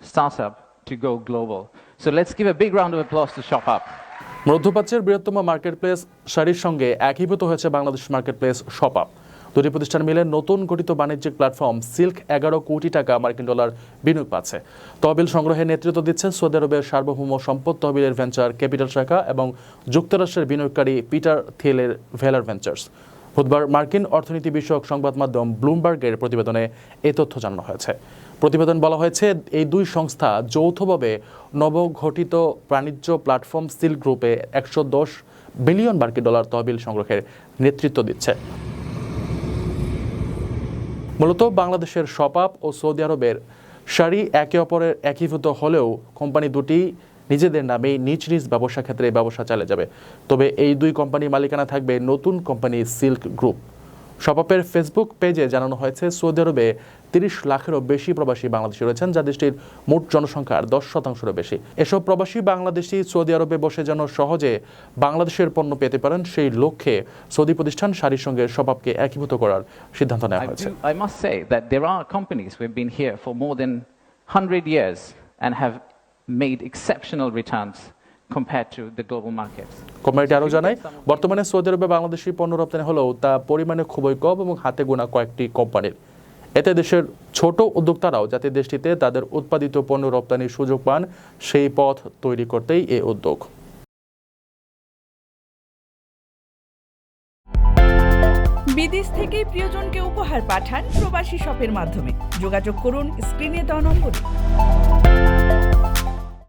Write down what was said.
startup to go global. So let's give a big round of applause to Shop Up. মধ্যপ্রাচ্যের বৃহত্তম marketplace শাড়ির সঙ্গে একীভূত হয়েছে বাংলাদেশ মার্কেটপ্লেস শপ আপ দুটি প্রতিষ্ঠান মিলে নতুন গঠিত বাণিজ্যিক প্ল্যাটফর্ম সিল্ক এগারো কোটি টাকা মার্কিন ডলার বিনিয়োগ পাচ্ছে তহবিল সংগ্রহে নেতৃত্ব দিচ্ছে সৌদি আরবের সার্বভৌম সম্পদ তহবিলের ভেঞ্চার ক্যাপিটাল শাখা এবং যুক্তরাষ্ট্রের বিনিয়োগকারী পিটার থিলের ভেলার ভেঞ্চার্স বুধবার মার্কিন অর্থনীতি বিষয়ক সংবাদ মাধ্যম ব্লুমবার্গের প্রতিবেদনে এ তথ্য জানানো হয়েছে। প্রতিবেদন বলা হয়েছে, এই দুই সংস্থা যৌথভাবে নবগঠিত বাণিজ্য প্ল্যাটফর্ম সিল গ্রুপে একশো দশ বিলিয়ন মার্কিন ডলার তহবিল সংগ্রহের নেতৃত্ব দিচ্ছে। মূলত বাংলাদেশের শপাপ ও সৌদি আরবের শাড়ি একে অপরের একীভূত হলেও কোম্পানি দুটি নিজেদের নামেই নিজ নিজ ব্যবসা ক্ষেত্রে ব্যবসা চালিয়ে যাবে। তবে এই দুই কোম্পানির মালিকানা থাকবে নতুন কোম্পানি সিল্ক গ্রুপ। শপাপের ফেসবুক পেজে জানানো হয়েছে সৌদি আরবে তিরিশ লাখেরও বেশি প্রবাসী বাংলাদেশি রয়েছেন যা দেশটির মোট জনসংখ্যার দশ শতাংশেরও বেশি। এসব প্রবাসী বাংলাদেশি সৌদি আরবে বসে যেন সহজে বাংলাদেশের পণ্য পেতে পারেন সেই লক্ষ্যে সৌদি প্রতিষ্ঠান শাড়ির সঙ্গে শপাপকে একীভূত করার সিদ্ধান্ত নেওয়া হয়েছে। I must say that there are companies who have been here for more than 100 years and have made exceptional returns compared to the global markets. কোম্পানিটি আরও জানায় বর্তমানে সৌদি আরবে বাংলাদেশি পণ্য রপ্তানি হলেও তা পরিমাণে খুবই কম এবং হাতে গোনা কয়েকটি কোম্পানির। এতে দেশের ছোট উদ্যোক্তারাও যাতে দেশটিতে তাদের উৎপাদিত পণ্য রপ্তানির সুযোগ পান সেই পথ তৈরি করতেই এ উদ্যোগ। বিদেশ থেকে প্রিয়জনকে উপহার পাঠান প্রবাসী শপের মাধ্যমে। যোগাযোগ করুন স্ক্রিনে দেওয়া নম্বরে।